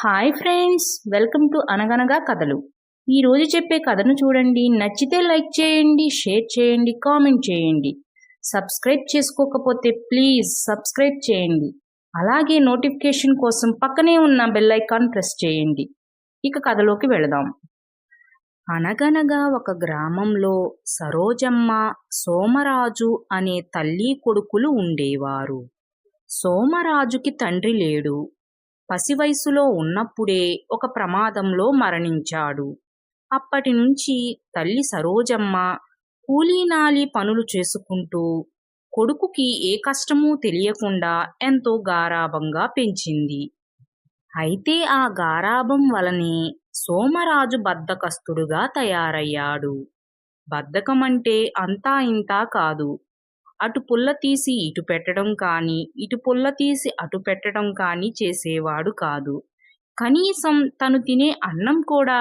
Hi friends welcome to అనగనగా కథలు ఈరోజు చెప్పే కథను చూడండి. నచ్చితే లైక్ చేయండి షేర్ చేయండి కామెంట్ చేయండి. సబ్స్క్రైబ్ చేసుకోకపోతే ప్లీజ్ సబ్స్క్రైబ్ చేయండి. అలాగే నోటిఫికేషన్ కోసం పక్కనే ఉన్న బెల్ ఐకాన్ ప్రెస్ చేయండి. ఇక కథలోకి వెళదాం. అనగనగా ఒక గ్రామంలో సరోజమ్మ సోమరాజు అనే తల్లి కొడుకులు ఉండేవారు. సోమరాజుకి తండ్రి లేడు. పసి వయసులో ఉన్నప్పుడే ఒక ప్రమాదంలో మరణించాడు. అప్పటి నుంచి తల్లి సరోజమ్మ కూలీనాలి పనులు చేసుకుంటూ కొడుకుకి ఏ కష్టమూ తెలియకుండా ఎంతో గారాభంగా పెంచింది. అయితే ఆ గారాభం వలనే సోమరాజు బద్ధకస్తుడుగా తయారయ్యాడు. బద్ధకమంటే అంతా ఇంతా కాదు. అటు పుల్ల తీసి ఇటు పెట్టడం కానీ ఇటు పుల్ల తీసి అటు పెట్టడం కానీ చేసేవాడు కాదు. కనీసం తను తినే అన్నం కూడా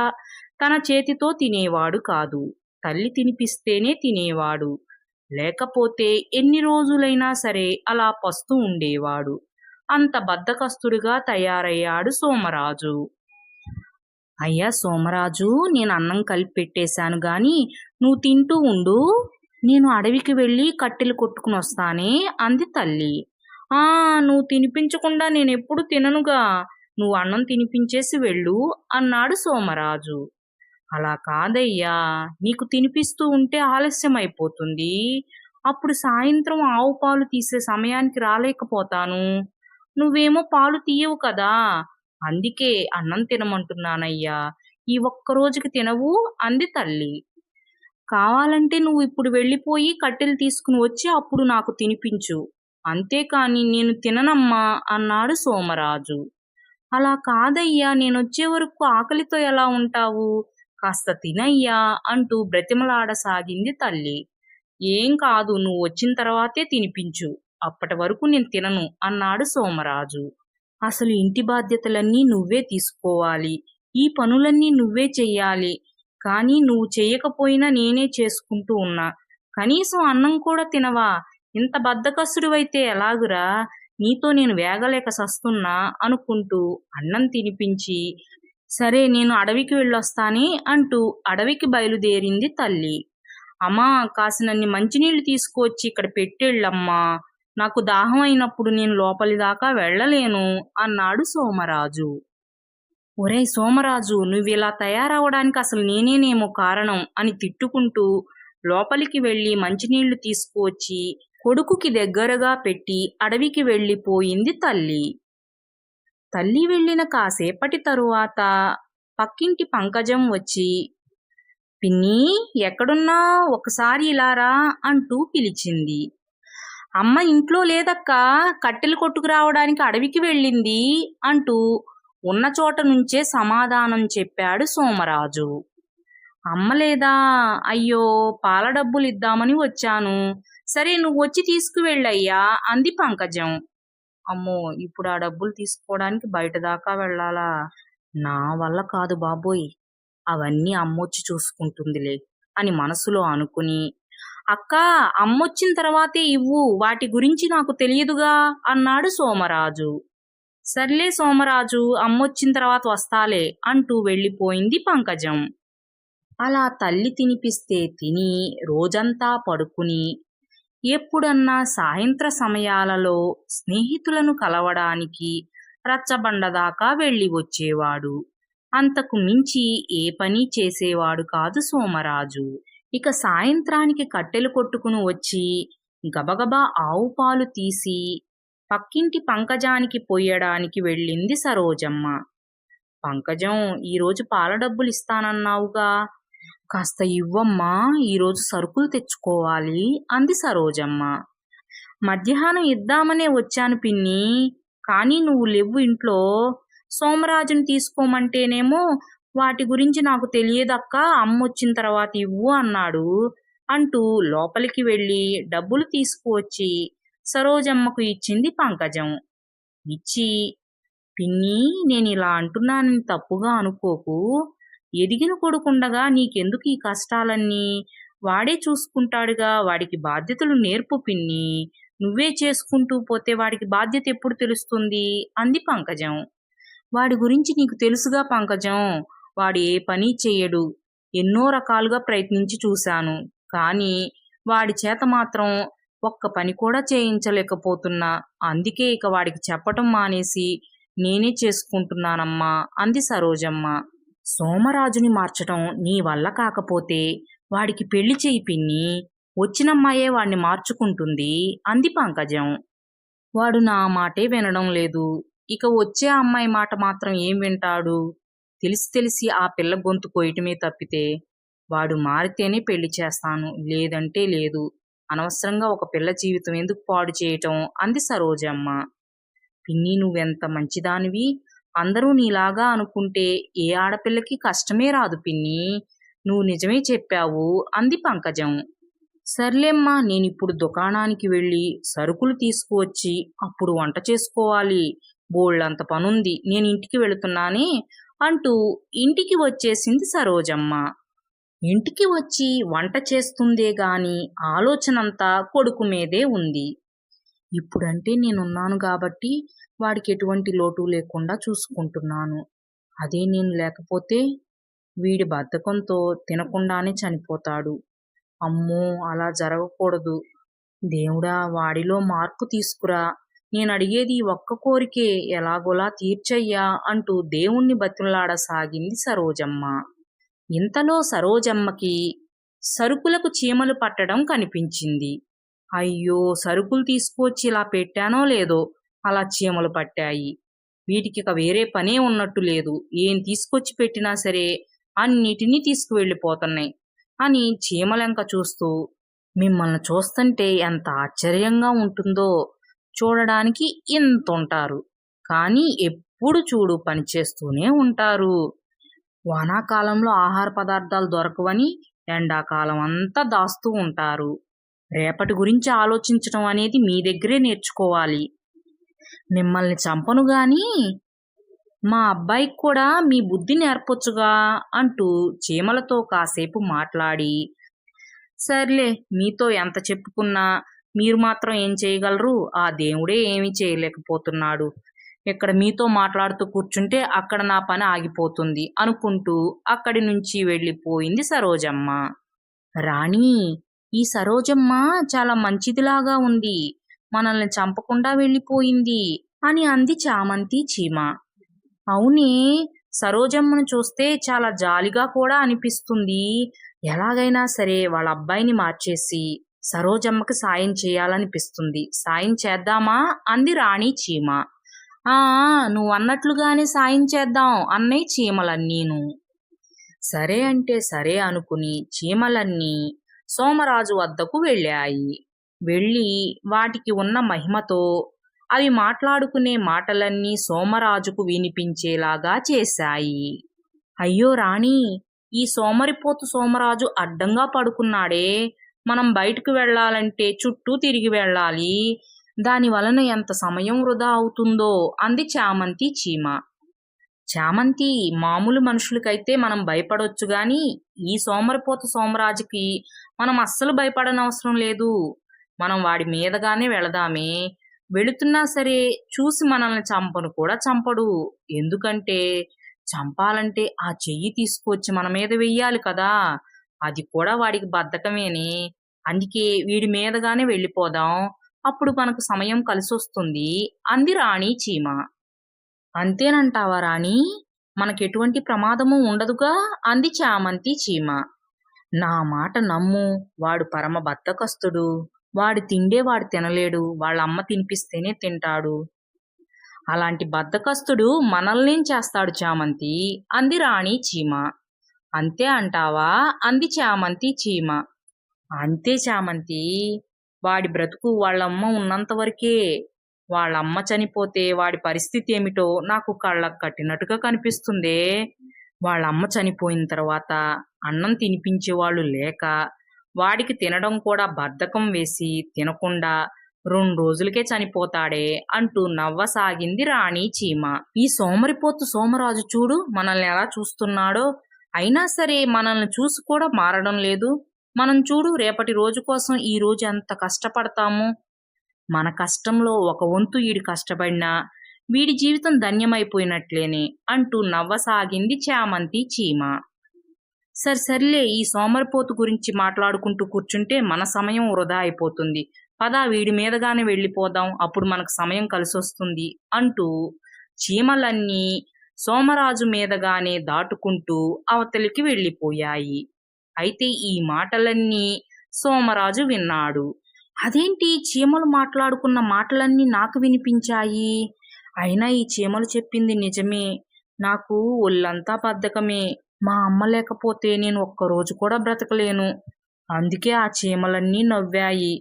తన చేతితో తినేవాడు కాదు. తల్లి తినిపిస్తేనే తినేవాడు. లేకపోతే ఎన్ని రోజులైనా సరే అలా పస్తూ ఉండేవాడు. అంత బద్దకస్తుడుగా తయారయ్యాడు సోమరాజు. అయ్యా సోమరాజు నేను అన్నం కలిపి పెట్టేశాను గాని నువ్వు తింటూ ఉండు. నేను అడవికి వెళ్ళి కట్టెలు కొట్టుకుని వస్తానే అంది తల్లి. ఆ నువ్వు తినిపించకుండా నేను ఎప్పుడు తిననుగా. నువ్వు అన్నం తినిపించేసి వెళ్ళు అన్నాడు సోమరాజు. అలా కాదయ్యా నీకు తినిపిస్తూ ఉంటే ఆలస్యం అయిపోతుంది. అప్పుడు సాయంత్రం ఆవు పాలు తీసే సమయానికి రాలేకపోతాను. నువ్వేమో పాలు తీయవు కదా. అందుకే అన్నం తినమంటున్నానయ్యా. ఈ ఒక్క రోజుకి తినవు అంది తల్లి. కావాలంటే నువ్వు ఇప్పుడు వెళ్ళిపోయి కట్టెలు తీసుకుని వచ్చి అప్పుడు నాకు తినిపించు. అంతేకాని నేను తిననమ్మా అన్నాడు సోమరాజు. అలా కాదయ్యా నేనొచ్చే వరకు ఆకలితో ఎలా ఉంటావు? కాస్త తినయ్యా అంటూ బ్రతిమలాడసాగింది తల్లి. ఏం కాదు నువ్వు వచ్చిన తర్వాతే తినిపించు. అప్పటి వరకు నేను తినను అన్నాడు సోమరాజు. అసలు ఇంటి బాధ్యతలన్నీ నువ్వే తీసుకోవాలి. ఈ పనులన్నీ నువ్వే చెయ్యాలి. కానీ నువ్వు చేయకపోయినా నేనే చేసుకుంటూ ఉన్నా. కనీసం అన్నం కూడా తినవా? ఇంత బద్దకస్తుడివైతే ఎలాగురా? నీతో నేను వేగలేక సస్తున్నా అనుకుంటూ అన్నం తినిపించి సరే నేను అడవికి వెళ్ళొస్తానే అంటూ అడవికి బయలుదేరింది తల్లి. అమ్మా కాసినన్ని మంచినీళ్ళు తీసుకువచ్చి ఇక్కడ పెట్టేళ్ళమ్మా. నాకు దాహం అయినప్పుడు నేను లోపలి దాకా వెళ్ళలేను అన్నాడు సోమరాజు. ఒరేయ్ సోమరాజు నువ్వు ఇలా తయారవడానికి అసలు నేనేనేమో కారణం అని తిట్టుకుంటూ లోపలికి వెళ్ళి మంచినీళ్ళు తీసుకువచ్చి కొడుకుకి దగ్గరగా పెట్టి అడవికి వెళ్ళిపోయింది తల్లి. తల్లి వెళ్ళిన కాసేపటి తరువాత పక్కింటి పంకజం వచ్చి పిన్ని ఎక్కడున్నా ఒకసారి ఇలారా అంటూ పిలిచింది. అమ్మ ఇంట్లో లేదక్కా కట్టెలు కొట్టుకురావడానికి అడవికి వెళ్ళింది అంటూ ఉన్న చోట నుంచే సమాధానం చెప్పాడు సోమరాజు. అమ్మ లేదా? అయ్యో పాల డబ్బులు ఇద్దామని వచ్చాను. సరే నువ్వు వచ్చి తీసుకువెళ్ళయ్యా అంది పంకజం. అమ్మో ఇప్పుడు ఆ డబ్బులు తీసుకోవడానికి బయట దాకా వెళ్ళాలా? నా వల్ల కాదు బాబోయ్. అవన్నీ అమ్మొచ్చి చూసుకుంటుందిలే అని మనసులో అనుకుని అక్క అమ్మొచ్చిన తర్వాతే ఇవ్వు వాటి గురించి నాకు తెలియదుగా అన్నాడు సోమరాజు. సర్లే సోమరాజు అమ్మొచ్చిన తర్వాత వస్తాలే అంటూ వెళ్ళిపోయింది పంకజం. అలా తల్లి తినిపిస్తే తిని రోజంతా పడుకుని ఎప్పుడన్నా సాయంత్ర సమయాలలో స్నేహితులను కలవడానికి రచ్చబండదాకా వెళ్ళి వచ్చేవాడు. అంతకు మించి ఏ పని చేసేవాడు కాదు సోమరాజు. ఇక సాయంత్రానికి కట్టెలు కొట్టుకుని వచ్చి గబగబా ఆవు పాలు తీసి పక్కింటి పంకజానికి పొయ్యడానికి వెళ్ళింది సరోజమ్మ. పంకజం ఈరోజు పాల డబ్బులు ఇస్తానన్నావుగా. కాస్త ఇవ్వమ్మా ఈరోజు సరుకులు తెచ్చుకోవాలి అంది సరోజమ్మ. మధ్యాహ్నం ఇద్దామనే వచ్చాను పిన్ని కానీ నువ్వు లేవు ఇంట్లో. సోమరాజుని తీసుకోమంటేనేమో వాటి గురించి నాకు తెలియదక్క అమ్మొచ్చిన తర్వాత ఇవ్వు అన్నాడు. అంటూ లోపలికి వెళ్ళి డబ్బులు తీసుకువచ్చి సరోజమ్మకు ఇచ్చింది పంకజం. ఇచ్చి పిన్ని నేను ఇలా అంటున్నానని తప్పుగా అనుకోకు. ఎదిగిన కొడుకుండగా నీకెందుకు ఈ కష్టాలన్నీ? వాడే చూసుకుంటాడుగా వాడికి బాధ్యతలు నేర్పు పిన్ని. నువ్వే చేసుకుంటూ పోతే వాడికి బాధ్యత ఎప్పుడు తెలుస్తుంది? అంది పంకజం. వాడి గురించి నీకు తెలుసుగా పంకజం. వాడు ఏ పని చెయ్యడు. ఎన్నో రకాలుగా ప్రయత్నించి చూశాను. కానీ వాడి చేత మాత్రం ఒక్క పని కూడా చేయించలేకపోతున్నా. అందుకే ఇక వాడికి చెప్పటం మానేసి నేనే చేసుకుంటున్నానమ్మా అంది సరోజమ్మ. సోమరాజుని మార్చటం నీ వల్ల కాకపోతే వాడికి పెళ్ళి చేయి పిన్ని వచ్చినమ్మాయే వాడిని మార్చుకుంటుంది అంది పంకజం. వాడు నా మాటే వినడం లేదు. ఇక వచ్చే అమ్మాయి మాట మాత్రం ఏం వింటాడు? తెలిసి తెలిసి ఆ పిల్ల గొంతు కోయటమే తప్పితే వాడు మారితేనే పెళ్ళి చేస్తాను. లేదంటే లేదు. అనవసరంగా ఒక పిల్ల జీవితం ఎందుకు పాడు చేయటం? అంది సరోజమ్మ పిన్ని నువ్వెంత మంచిదానివి? అందరూ నీలాగా అనుకుంటే ఏ ఆడపిల్లకి కష్టమే రాదు పిన్ని. నువ్వు నిజమే చెప్పావు అంది పంకజం. సర్లేమ్మా నేనిప్పుడు దుకాణానికి వెళ్ళి సరుకులు తీసుకువచ్చి అప్పుడు వంట చేసుకోవాలి. బోళ్ళంత పనుంది నేను ఇంటికి వెళుతున్నానే అంటూ ఇంటికి వచ్చేసింది సరోజమ్మ. ఇంటికి వచ్చి వంట చేస్తుందే గాని ఆలోచనంతా కొడుకు మీదే ఉంది. ఇప్పుడంటే నేనున్నాను కాబట్టి వాడికి ఎటువంటి లోటు లేకుండా చూసుకుంటున్నాను. అదే నేను లేకపోతే వీడి బద్ధకంతో తినకుండానే చనిపోతాడు. అమ్మో అలా జరగకూడదు. దేవుడా వాడిలో మార్పు తీసుకురా. నేను అడిగేది ఒక్క కోరికే ఎలాగోలా తీర్చయ్యా అంటూ దేవుణ్ణి బతిమలాడసాగింది సరోజమ్మ. ఇంతలో సరోజమ్మకి సరుకులకు చీమలు పట్టడం కనిపించింది. అయ్యో సరుకులు తీసుకువచ్చి ఇలా పెట్టానో లేదో? అలా చీమలు పట్టాయి. వీటికి ఇక వేరే పనే ఉన్నట్టు లేదు. ఏం తీసుకొచ్చి పెట్టినా సరే అన్నిటినీ తీసుకువెళ్ళిపోతున్నాయి అని చీమలంక చూస్తూ మిమ్మల్ని చూస్తుంటే ఎంత ఆశ్చర్యంగా ఉంటుందో? చూడడానికి ఇంత ఉంటారు కానీ ఎప్పుడు చూడు పనిచేస్తూనే ఉంటారు. వానాకాలంలో ఆహార పదార్థాలు దొరకవని ఎండాకాలం అంతా దాస్తూ ఉంటారు. రేపటి గురించి ఆలోచించడం అనేది మీ దగ్గరే నేర్చుకోవాలి. మిమ్మల్ని చంపను గాని మా అబ్బాయికి కూడా మీ బుద్ధి నేర్పొచ్చుగా అంటూ చీమలతో కాసేపు మాట్లాడి సర్లే మీతో ఎంత చెప్పుకున్నా మీరు మాత్రం ఏం చేయగలరు? ఆ దేవుడే ఏమీ చేయలేకపోతున్నాడు. ఇక్కడ మీతో మాట్లాడుతూ కూర్చుంటే అక్కడ నా పని ఆగిపోతుంది అనుకుంటూ అక్కడి నుంచి వెళ్ళిపోయింది సరోజమ్మ. రాణి ఈ సరోజమ్మ చాలా మంచిదిలాగా ఉంది. మనల్ని చంపకుండా వెళ్ళిపోయింది అని అంది చామంతి చీమ. అవునే సరోజమ్మను చూస్తే చాలా జాలిగా కూడా అనిపిస్తుంది. ఎలాగైనా సరే వాళ్ళ అబ్బాయిని మార్చేసి సరోజమ్మకి సాయం చేయాలనిపిస్తుంది. సాయం చేద్దామా? అంది రాణి చీమ. ఆ నువ్వు అన్నట్లుగానే సాయం చేద్దాం అన్నయ్య చీమలన్నీను సరే అంటే సరే అనుకుని చీమలన్నీ సోమరాజు వద్దకు వెళ్ళాయి. వెళ్ళి వాటికి ఉన్న మహిమతో అవి మాట్లాడుకునే మాటలన్నీ సోమరాజుకు వినిపించేలాగా చేశాయి. అయ్యో రాణి ఈ సోమరిపోతు సోమరాజు అడ్డంగా పడుకున్నాడే. మనం బయటకు వెళ్ళాలంటే చుట్టూ తిరిగి వెళ్ళాలి. దాని వలన ఎంత సమయం వృధా అవుతుందో అంది చామంతి చీమ. చామంతి మామూలు మనుషులకైతే మనం భయపడొచ్చు గాని ఈ సోమరిపోత సోమరాజుకి మనం అస్సలు భయపడనవసరం లేదు. మనం వాడి మీదగానే వెళదామే. వెళుతున్నా సరే చూసి మనల్ని చంపను కూడా చంపడు. ఎందుకంటే చంపాలంటే ఆ చెయ్యి తీసుకొచ్చి మన మీద వెయ్యాలి కదా. అది కూడా వాడికి బద్ధకమేని. అందుకే వీడి మీదగానే వెళ్ళిపోదాం. అప్పుడు మనకు సమయం కలిసొస్తుంది. అంది రాణి చీమ. అంతేనంటావా రాణి? మనకెటువంటి ప్రమాదము ఉండదుగా? అంది చామంతి చీమ. నా మాట నమ్ము. వాడు పరమ బద్దకస్తుడు. వాడు తిండే వాడు తినలేడు. వాళ్ళ అమ్మ తినిపిస్తేనే తింటాడు. అలాంటి బద్దకస్తుడు మనల్నేం చేస్తాడు చామంతి? అంది రాణి చీమ. అంతే అంటావా? అంది చామంతి చీమ. అంతే చామంతి. వాడి బ్రతుకు వాళ్ళమ్మ ఉన్నంత వరకే. వాళ్ళమ్మ చనిపోతే వాడి పరిస్థితి ఏమిటో నాకు కళ్ళకు కట్టినట్టుగా కనిపిస్తుందే. వాళ్ళమ్మ చనిపోయిన తర్వాత అన్నం తినిపించేవాళ్ళు లేక వాడికి తినడం కూడా బద్ధకం వేసి తినకుండా రెండు రోజులకే చనిపోతాడే అంటూ నవ్వసాగింది రాణి చీమ. ఈ సోమరిపోతు సోమరాజు చూడు మనల్ని ఎలా చూస్తున్నాడో. అయినా సరే మనల్ని చూసి కూడా మారడం లేదు. మనం చూడు రేపటి రోజు కోసం ఈ రోజు ఎంత కష్టపడతాము? మన కష్టంలో ఒక వంతు ఈడు కష్టపడినా వీడి జీవితం ధన్యమైపోయినట్లేనే అంటూ నవ్వసాగింది చామంతి చీమ. సరి సర్లే ఈ సోమరిపోతు గురించి మాట్లాడుకుంటూ కూర్చుంటే మన సమయం వృధా అయిపోతుంది. పదా వీడి మీదగానే వెళ్ళిపోదాం అప్పుడు మనకు సమయం కలిసొస్తుంది అంటూ చీమలన్నీ సోమరాజు మీదగానే దాటుకుంటూ అవతలికి వెళ్ళిపోయాయి. అయితే ఈ మాటలన్నీ సోమరాజు విన్నాడు. అదేంటి చీమలు మాట్లాడుకున్న మాటలన్నీ నాకు వినిపించాయి? అయినా ఈ చీమలు చెప్పింది నిజమే. నాకు ఒళ్ళంతా బద్ధకమే. మా అమ్మ లేకపోతే నేను ఒక్కరోజు కూడా బ్రతకలేను. అందుకే ఆ చీమలన్నీ నవ్వాయి.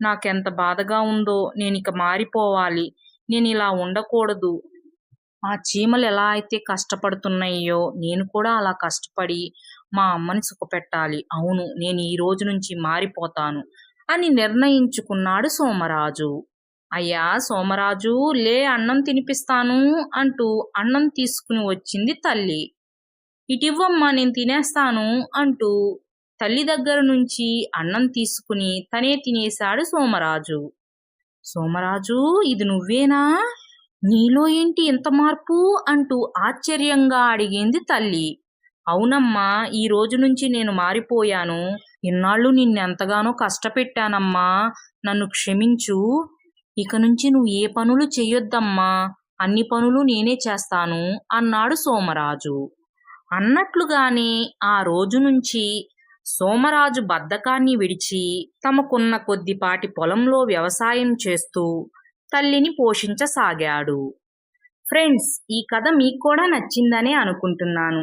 నాకెంత బాధగా ఉందో నేను ఇక మారిపోవాలి. నేను ఇలా ఉండకూడదు. ఆ చీమలు ఎలా అయితే కష్టపడుతున్నాయో నేను కూడా అలా కష్టపడి మా అమ్మని సుఖపెట్టాలి. అవును నేను ఈ రోజు నుంచి మారిపోతాను అని నిర్ణయించుకున్నాడు సోమరాజు. అయ్యా సోమరాజు లే అన్నం తినిపిస్తాను అంటూ అన్నం తీసుకుని వచ్చింది తల్లి. ఇటివ్వమ్మా నేను తినేస్తాను అంటూ తల్లి దగ్గర నుంచి అన్నం తీసుకుని తనే తినేశాడు సోమరాజు. సోమరాజు ఇది నువ్వేనా? నీలో ఏంటి ఇంత మార్పు? అంటూ ఆశ్చర్యంగా అడిగింది తల్లి. అవునమ్మా ఈ రోజు నుంచి నేను మారిపోయాను. ఇన్నాళ్ళు నిన్నెంతగానో కష్టపెట్టానమ్మా. నన్ను క్షమించు. ఇక నుంచి నువ్వు ఏ పనులు చెయ్యొద్దమ్మా. అన్ని పనులు నేనే చేస్తాను అన్నాడు సోమరాజు. అన్నట్లుగానే ఆ రోజు నుంచి సోమరాజు బద్ధకాన్ని విడిచి తమకున్న కొద్దిపాటి పొలంలో వ్యవసాయం చేస్తూ తల్లిని పోషించసాగాడు. ఫ్రెండ్స్ ఈ కథ మీకు కూడా నచ్చిందనే అనుకుంటున్నాను.